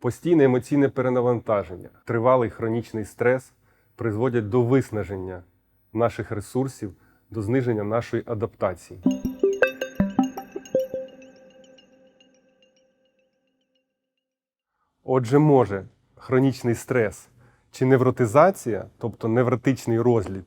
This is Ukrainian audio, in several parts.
Постійне емоційне перенавантаження, тривалий хронічний стрес призводять до виснаження наших ресурсів, до зниження нашої адаптації. Отже, може хронічний стрес чи невротизація, тобто невротичний розлід,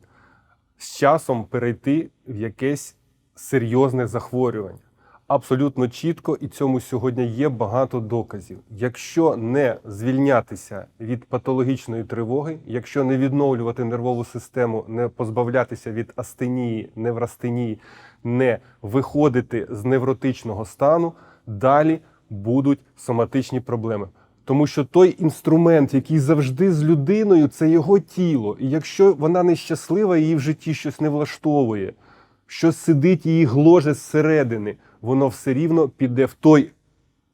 з часом перейти в якесь серйозне захворювання. Абсолютно чітко, і цьому сьогодні є багато доказів. Якщо не звільнятися від патологічної тривоги, якщо не відновлювати нервову систему, не позбавлятися від астенії, неврастенії, не виходити з невротичного стану, далі будуть соматичні проблеми. Тому що той інструмент, який завжди з людиною, це його тіло. І якщо вона нещаслива, її в житті щось не влаштовує, щось сидить її гложе зсередини, воно все рівно піде в той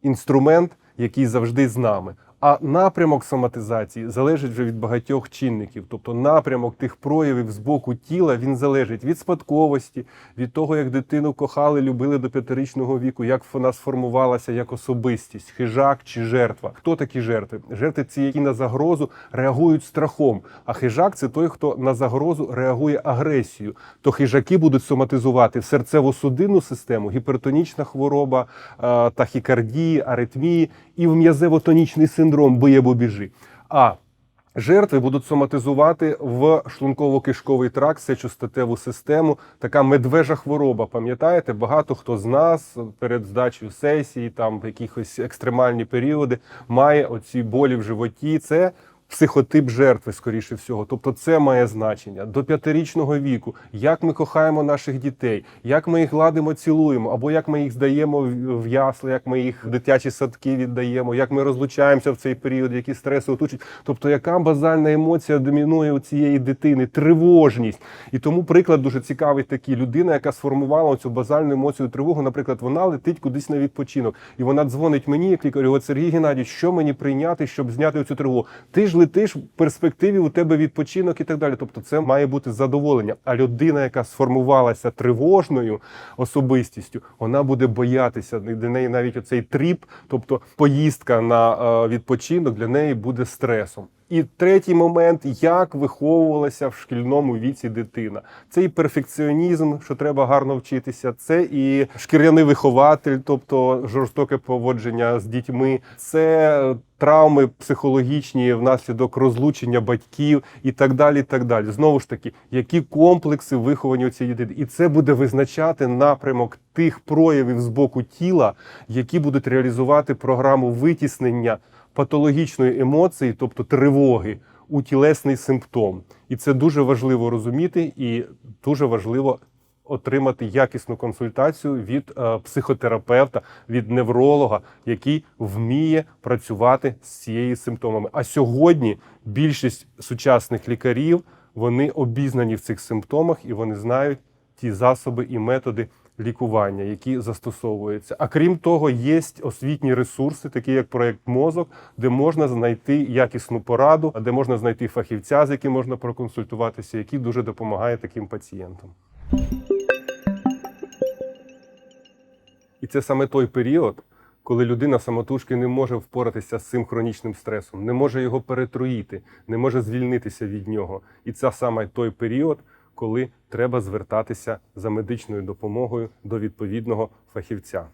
інструмент, який завжди з нами. А напрямок соматизації залежить вже від багатьох чинників. Тобто напрямок тих проявів з боку тіла він залежить від спадковості, від того, як дитину кохали, любили до п'ятирічного віку, як вона сформувалася як особистість, хижак чи жертва. Хто такі жертви? Жертви ці, які на загрозу реагують страхом. А хижак це той, хто на загрозу реагує агресією. То хижаки будуть соматизувати серцево-судинну систему, гіпертонічна хвороба, е, тахікардії, аритмії і в м'язево-тонічний синдром або біжи. А Жертви будуть соматизувати в шлунково-кишковий тракт, сечостатеву систему. Така медвежа хвороба. Пам'ятаєте, багато хто з нас перед здачею сесії, там в якихось екстремальні періоди, має оці болі в животі. Це психотип жертви, скоріше всього. Тобто, це має значення до п'ятирічного віку, як ми кохаємо наших дітей, як ми їх гладимо, цілуємо, або як ми їх здаємо в ясли, як ми їх в дитячі садки віддаємо, як ми розлучаємося в цей період, які стреси оточують. Тобто, яка базальна емоція домінує у цієї дитини? Тривожність. І тому приклад дуже цікавий такий. Людина, яка сформувала цю базальну емоцію тривогу, наприклад, вона летить кудись на відпочинок, і вона дзвонить мені, як лікарю, Сергій Геннадійович, що мені прийняти, щоб зняти цю тривогу? Ти ж летиш в перспективі у тебе відпочинок і так далі. Тобто, це має бути задоволення. А людина, яка сформувалася тривожною особистістю, вона буде боятися. Для неї навіть оцей тріп, тобто поїздка на е, відпочинок, для неї буде стресом. І третій момент, як виховувалася в шкільному віці дитина. Це і перфекціонізм, що треба гарно вчитися, це і шкіряний вихователь, тобто жорстоке поводження з дітьми, це травми психологічні внаслідок розлучення батьків і так далі. так далі. Знову ж таки, які комплекси виховані у цієї дитини. І це буде визначати напрямок тих проявів з боку тіла, які будуть реалізувати програму витіснення патологічної емоції, тобто тривоги, у тілесний симптом. І це дуже важливо розуміти, і дуже важливо отримати якісну консультацію від е, психотерапевта, від невролога, який вміє працювати з цією симптомами. А сьогодні більшість сучасних лікарів вони обізнані в цих симптомах і вони знають ті засоби і методи лікування, які застосовуються. А крім того, є освітні ресурси, такі як проект мозок, де можна знайти якісну пораду, де можна знайти фахівця, з яким можна проконсультуватися, який дуже допомагає таким пацієнтам. І це саме той період, коли людина самотужки не може впоратися з цим хронічним стресом, не може його перетруїти, не може звільнитися від нього. І це саме той період, коли треба звертатися за медичною допомогою до відповідного фахівця.